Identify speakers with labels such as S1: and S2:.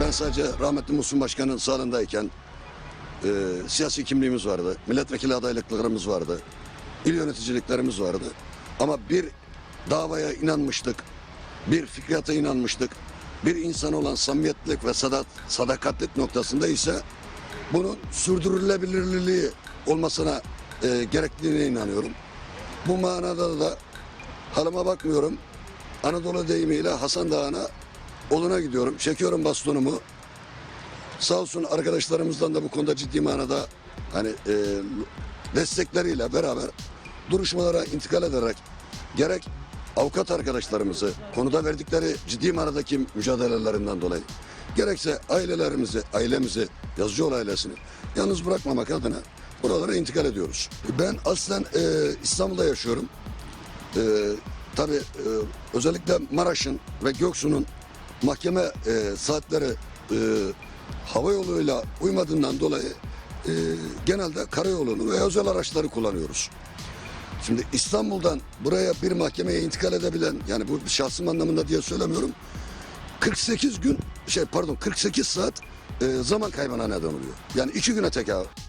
S1: Ben sadece rahmetli Musun Başkan'ın sağlığındayken e, siyasi kimliğimiz vardı. Milletvekili adaylıklarımız vardı. il yöneticiliklerimiz vardı. Ama bir davaya inanmıştık. Bir fikriyata inanmıştık. Bir insan olan samimiyetlik ve sadat, sadakatlik noktasında ise bunun sürdürülebilirliği olmasına e, gerektiğine inanıyorum. Bu manada da halıma bakmıyorum. Anadolu deyimiyle Hasan Dağı'na oluna gidiyorum. Çekiyorum bastonumu. Sağ olsun arkadaşlarımızdan da bu konuda ciddi manada hani e, destekleriyle beraber duruşmalara intikal ederek gerek avukat arkadaşlarımızı konuda verdikleri ciddi manadaki mücadelelerinden dolayı gerekse ailelerimizi, ailemizi, Yazıcıoğlu ailesini yalnız bırakmamak adına buralara intikal ediyoruz. Ben aslen e, İstanbul'da yaşıyorum. E, tabii e, özellikle Maraş'ın ve Göksu'nun mahkeme e, saatleri e, hava yoluyla uymadığından dolayı e, genelde karayolunu ve özel araçları kullanıyoruz. Şimdi İstanbul'dan buraya bir mahkemeye intikal edebilen yani bu şahsım anlamında diye söylemiyorum. 48 gün şey pardon 48 saat e, zaman kaybına neden oluyor. Yani iki güne tekabül.